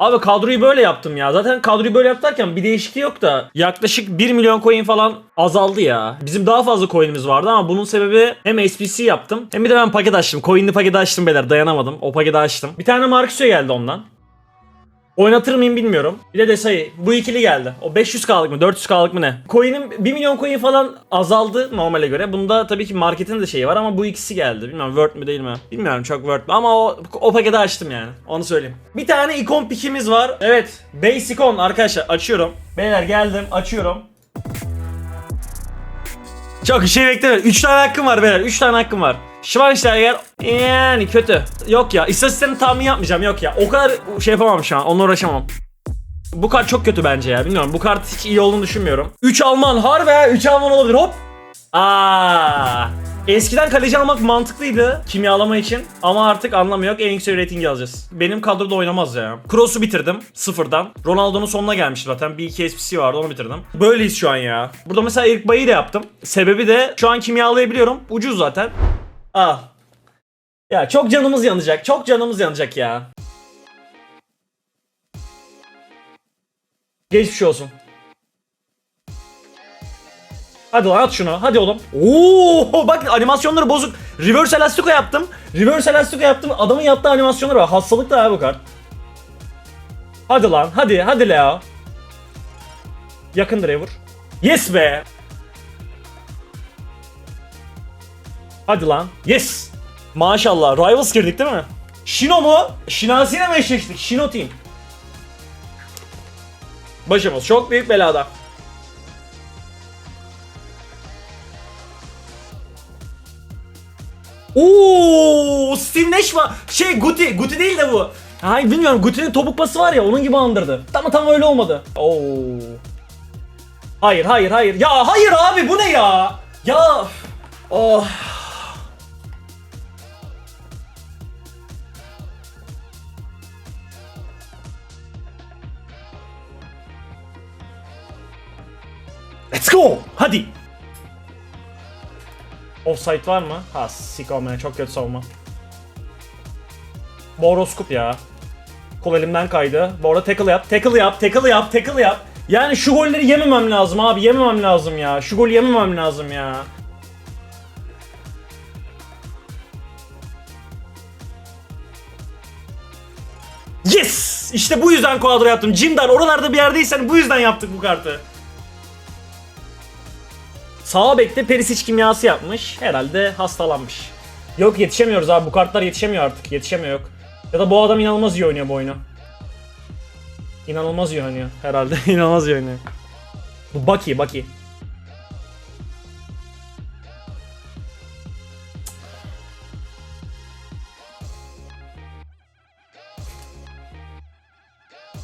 Abi kadroyu böyle yaptım ya. Zaten kadroyu böyle yaptırken bir değişikliği yok da. Yaklaşık 1 milyon coin falan azaldı ya. Bizim daha fazla coin'imiz vardı ama bunun sebebi hem SPC yaptım hem bir de ben paket açtım. Coin'li paket açtım beyler dayanamadım. O paketi açtım. Bir tane Marcusio geldi ondan. Oynatır mıyım bilmiyorum. Bir de Desai. Bu ikili geldi. O 500k'lık mı 400k'lık mı ne? Coin'im 1 milyon coin falan azaldı normale göre. Bunda tabii ki marketin de şeyi var ama bu ikisi geldi. Bilmiyorum worth mü değil mi? Bilmiyorum çok worth mü ama o, o paketi açtım yani. Onu söyleyeyim. Bir tane ikon pikimiz var. Evet. Base ikon arkadaşlar açıyorum. Beyler geldim açıyorum. Çok şey bekleme. 3 tane hakkım var beyler. 3 tane hakkım var. Schweinsteiger yani kötü. Yok ya istatistiklerini tahmin yapmayacağım yok ya. O kadar şey yapamam şu an. Onunla uğraşamam. Bu kart çok kötü bence ya. Bilmiyorum bu kart hiç iyi olduğunu düşünmüyorum. 3 Alman harbi ha 3 Alman olabilir hop. Aa. Eskiden kaleci almak mantıklıydı kimyalama için ama artık anlamı yok. En yüksek ratingi alacağız. Benim kadroda oynamaz ya. Kroos'u bitirdim sıfırdan. Ronaldo'nun sonuna gelmişti zaten. Bir iki SPC vardı onu bitirdim. Böyleyiz şu an ya. Burada mesela ilk bayı da yaptım. Sebebi de şu an kimyalayabiliyorum. Ucuz zaten. Al. Ya çok canımız yanacak. Çok canımız yanacak ya. Geçmiş olsun. Hadi lan at şunu. Hadi oğlum. Oo bak animasyonları bozuk. Reverse Elastico yaptım. Reverse Elastico yaptım. Adamın yaptığı animasyonlara bak. Hastalık da ha bu kart. Hadi lan. Hadi. Hadi Leo. Yakın direğe. Yes be. Hadi lan. Yes. Maşallah. Rivals girdik değil mi? Shino mu? Shinasi ile mi eşleştik? Shino team. Başımız çok büyük belada. Oo, Steve Nash var. Şey Guti, Guti değil de bu. Hayır bilmiyorum Guti'nin topuk pası var ya onun gibi andırdı. Ama tam öyle olmadı. Oo. Hayır hayır hayır. Ya hayır abi bu ne ya? Ya. Oh. Go. Hadi. Offside var mı? Ha sik olmaya çok kötü savunma. Boroskop ya. Kol elimden kaydı. Bu arada tackle yap, tackle yap, tackle yap, tackle yap. Yani şu golleri yememem lazım abi, yememem lazım ya. Şu golü yememem lazım ya. Yes! İşte bu yüzden kuadro yaptım. Cimdar oralarda bir yerdeysen bu yüzden yaptık bu kartı. Sağ bekte Perisic kimyası yapmış. Herhalde hastalanmış. Yok yetişemiyoruz abi. Bu kartlar yetişemiyor artık. Yetişemiyor yok. Ya da bu adam inanılmaz iyi oynuyor bu oyunu. İnanılmaz iyi oynuyor herhalde. İnanılmaz iyi oynuyor. Bu Bucky, Bucky.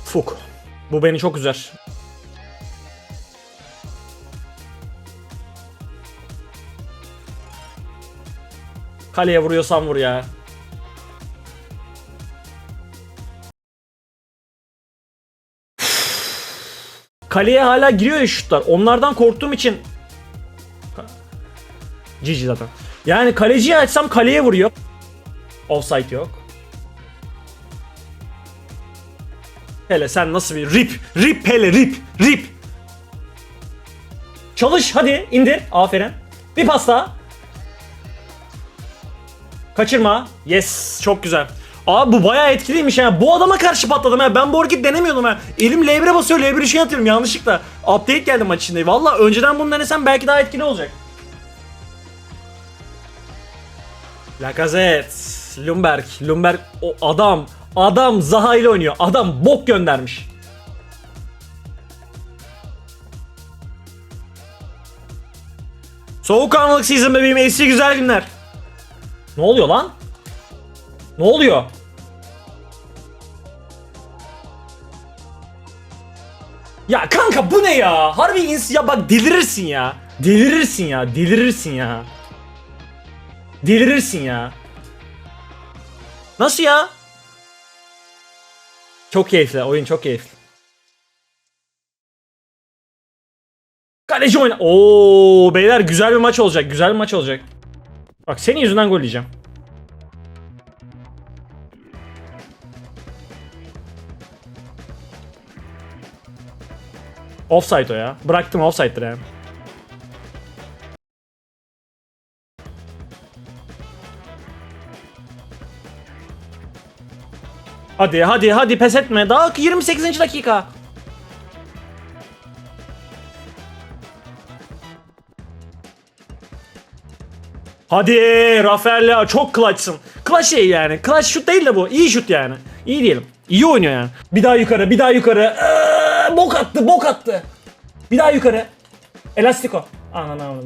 Fuk. Bu beni çok üzer. Kaleye vuruyorsan vur ya. Kaleye hala giriyor ya şutlar. Onlardan korktuğum için Cici zaten. Yani kaleciyi açsam kaleye vuruyor. Offside yok. Hele sen nasıl bir rip, rip hele rip, rip. Çalış hadi indir. Aferin. Bir pas daha. Kaçırma. Yes. Çok güzel. Abi bu bayağı etkiliymiş ya. Bu adama karşı patladım ya. Ben bu hareket denemiyordum ha. Elim L1'e basıyor. L1'i şey atıyorum yanlışlıkla. Update geldi maç içinde. Valla önceden bunu denesem belki daha etkili olacak. Lacazette. Lumberg. Lumberg o adam. Adam Zaha ile oynuyor. Adam bok göndermiş. Soğukkanlılık season bebeğim. Eski güzel günler. Ne oluyor lan? Ne oluyor? Ya kanka bu ne ya? Harbi ins ya bak delirirsin ya. Delirirsin ya. Delirirsin ya. Delirirsin ya. Nasıl ya? Çok keyifli. Oyun çok keyifli. Kaleci oyna. Oo beyler güzel bir maç olacak. Güzel bir maç olacak. Bak senin yüzünden gol yiyeceğim. Offside o ya. Bıraktım offside'dir yani. Hadi hadi hadi pes etme. Daha 28. dakika. Hadi Rafael çok clutch'sın. Clutch değil yani. Clutch şut değil de bu. İyi şut yani. İyi diyelim. İyi oynuyor yani. Bir daha yukarı, bir daha yukarı. Eee, bok attı, bok attı. Bir daha yukarı. Elastiko. Anan anan.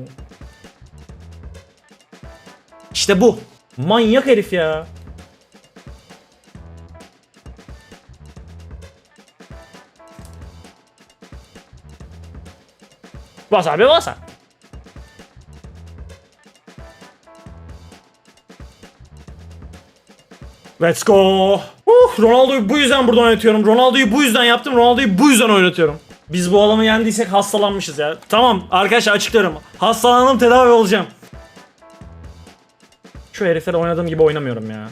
İşte bu. Manyak herif ya. Bas abi bas. Let's go. Uh, Ronaldo'yu bu yüzden burada oynatıyorum. Ronaldo'yu bu yüzden yaptım. Ronaldo'yu bu yüzden oynatıyorum. Biz bu adamı yendiysek hastalanmışız ya. Tamam arkadaşlar açıklıyorum. Hastalandım tedavi olacağım. Şu heriflere oynadığım gibi oynamıyorum ya.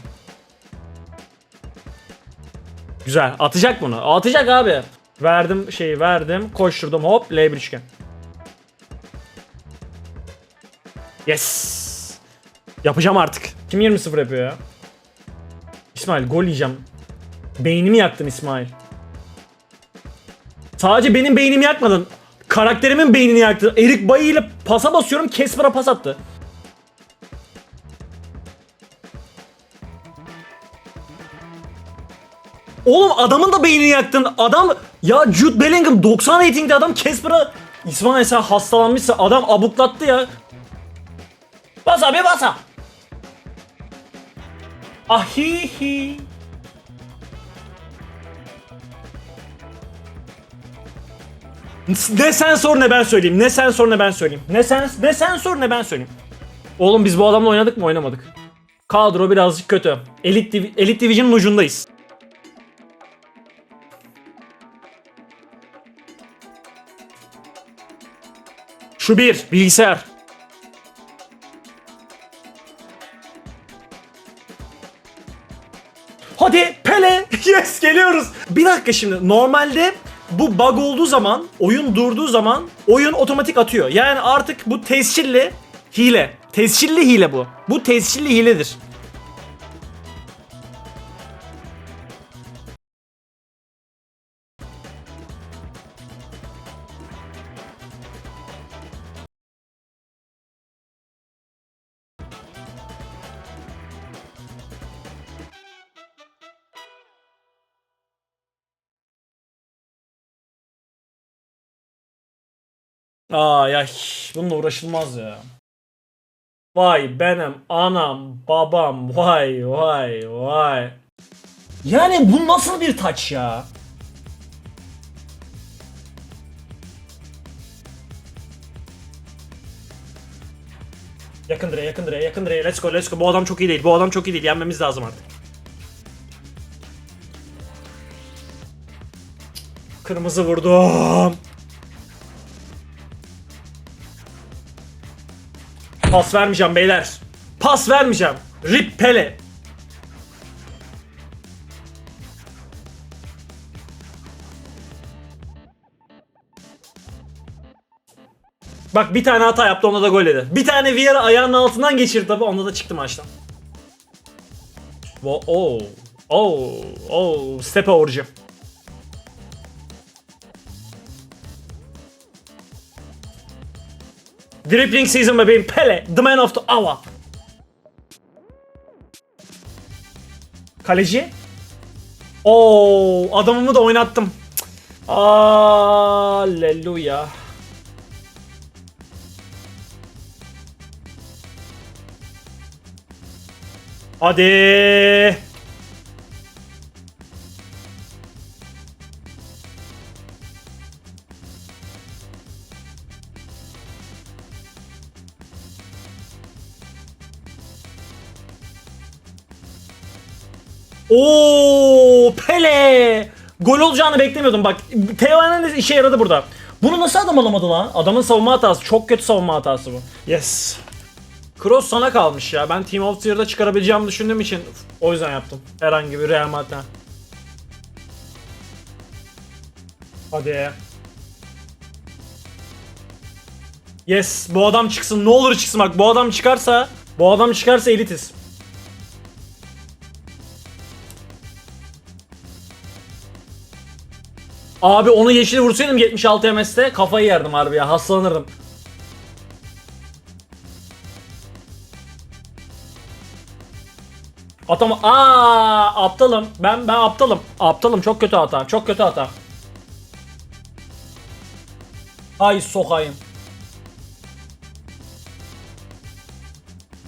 Güzel. Atacak bunu. Atacak abi. Verdim şeyi verdim. Koşturdum hop. L1 üçgen. Yes. Yapacağım artık. Kim 20-0 yapıyor ya? İsmail gol yiyeceğim. Beynimi yaktın İsmail. Sadece benim beynimi yakmadın. Karakterimin beynini yaktın. Erik Bayi ile pasa basıyorum. Kesper'a pas attı. Oğlum adamın da beynini yaktın. Adam ya Jude Bellingham 90 ratingde adam Kesper'a İsmail sen hastalanmışsa adam abuklattı ya. Bas abi bas abi. Ahihi. Ne sen sor ne ben söyleyeyim. Ne sen sor ne ben söyleyeyim. Ne sen ne sen sor ne ben söyleyeyim. Oğlum biz bu adamla oynadık mı oynamadık. Kadro birazcık kötü. Elit, Div- Elit Division'ın ucundayız. Şu bir bilgisayar. Geliyoruz. Bir dakika şimdi normalde bu bug olduğu zaman oyun durduğu zaman oyun otomatik atıyor. Yani artık bu tescilli hile. Tescilli hile bu. Bu tescilli hiledir. Aa ya bununla uğraşılmaz ya. Vay benim anam babam vay vay vay. Yani bu nasıl bir taç ya? Yakın direğe yakın direğe yakın direğe let's go let's go bu adam çok iyi değil bu adam çok iyi değil yenmemiz lazım artık. Kırmızı vurdum. Pas vermeyeceğim beyler. Pas vermeyeceğim. Rip Pele. Bak bir tane hata yaptı onda da gol yedi. Bir tane Vieira ayağının altından geçirdi tabi onda da çıktı maçtan. Oh. Oh. Oh. Step over'cı. Dribbling season bebeğim Pele. The man of the hour. Kaleci. Oo, adamımı da oynattım. Alleluya. Hadi. Oo Pele! Gol olacağını beklemiyordum bak. Theo Hernandez işe yaradı burada. Bunu nasıl adam alamadı lan? Adamın savunma hatası. Çok kötü savunma hatası bu. Yes. Cross sana kalmış ya. Ben Team of the Year'da çıkarabileceğimi düşündüğüm için o yüzden yaptım. Herhangi bir Real Madrid'den. Hadi. Yes bu adam çıksın ne olur çıksın bak bu adam çıkarsa bu adam çıkarsa elitiz. Abi onu yeşili vursaydım 76 MS'te kafayı yerdim harbi ya hastalanırdım. Atama aa aptalım. Ben ben aptalım. Aptalım çok kötü hata. Çok kötü hata. Ay sokayım.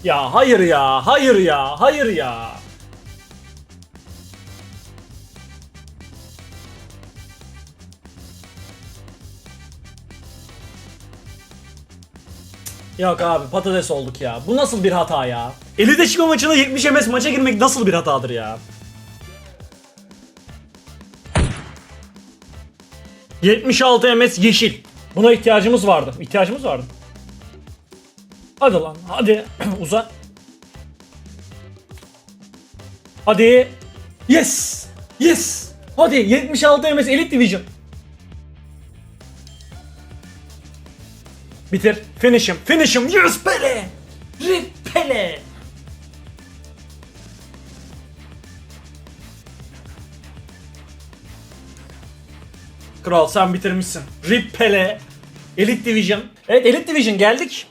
Ya hayır ya. Hayır ya. Hayır ya. Yok abi patates olduk ya. Bu nasıl bir hata ya? Elite çıkma maçına 70 MS maça girmek nasıl bir hatadır ya? ...76 MS yeşil. Buna ihtiyacımız vardı. İhtiyacımız vardı. Hadi lan hadi uzat. Hadi. Yes. Yes. Hadi 76 MS Elite Division. Bitir. Finish him. Finish him. Yes Pele. Rip Pele. Kral sen bitirmişsin. Rip Pele. Elite Division. Evet Elite Division geldik.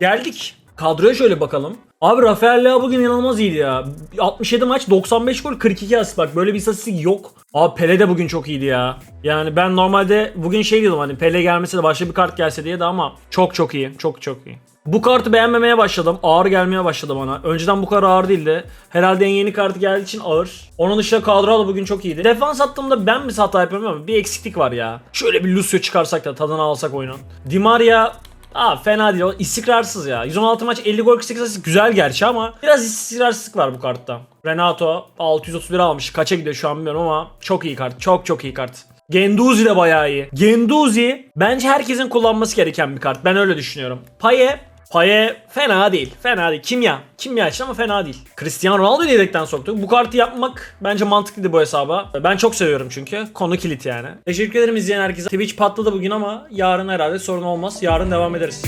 Geldik. Kadroya şöyle bakalım. Abi Rafael Leao bugün inanılmaz iyiydi ya. 67 maç 95 gol 42 asist bak böyle bir istatistik yok. Abi Pele de bugün çok iyiydi ya. Yani ben normalde bugün şey diyordum hani Pele gelmese de başka bir kart gelse diye de ama çok çok iyi. Çok çok iyi. Bu kartı beğenmemeye başladım. Ağır gelmeye başladı bana. Önceden bu kadar ağır değildi. Herhalde en yeni kartı geldiği için ağır. Onun dışında kadro da bugün çok iyiydi. Defans attığımda ben mi hata yapıyorum ama bir eksiklik var ya. Şöyle bir Lucio çıkarsak da tadını alsak oyunun. Di Maria Aa fena değil. O istikrarsız ya. 116 maç 50 gol 48 asist güzel gerçi ama biraz istikrarsızlık var bu kartta. Renato 631 almış. Kaça gidiyor şu an bilmiyorum ama çok iyi kart. Çok çok iyi kart. Genduzi de bayağı iyi. Genduzi bence herkesin kullanması gereken bir kart. Ben öyle düşünüyorum. Paye Paye fena değil. Fena değil. Kimya. Kimya için ama fena değil. Cristiano Ronaldo'yu yedekten soktuk. Bu kartı yapmak bence mantıklıydı bu hesaba. Ben çok seviyorum çünkü. Konu kilit yani. Teşekkür ederim izleyen herkese. Twitch patladı bugün ama yarın herhalde sorun olmaz. Yarın devam ederiz.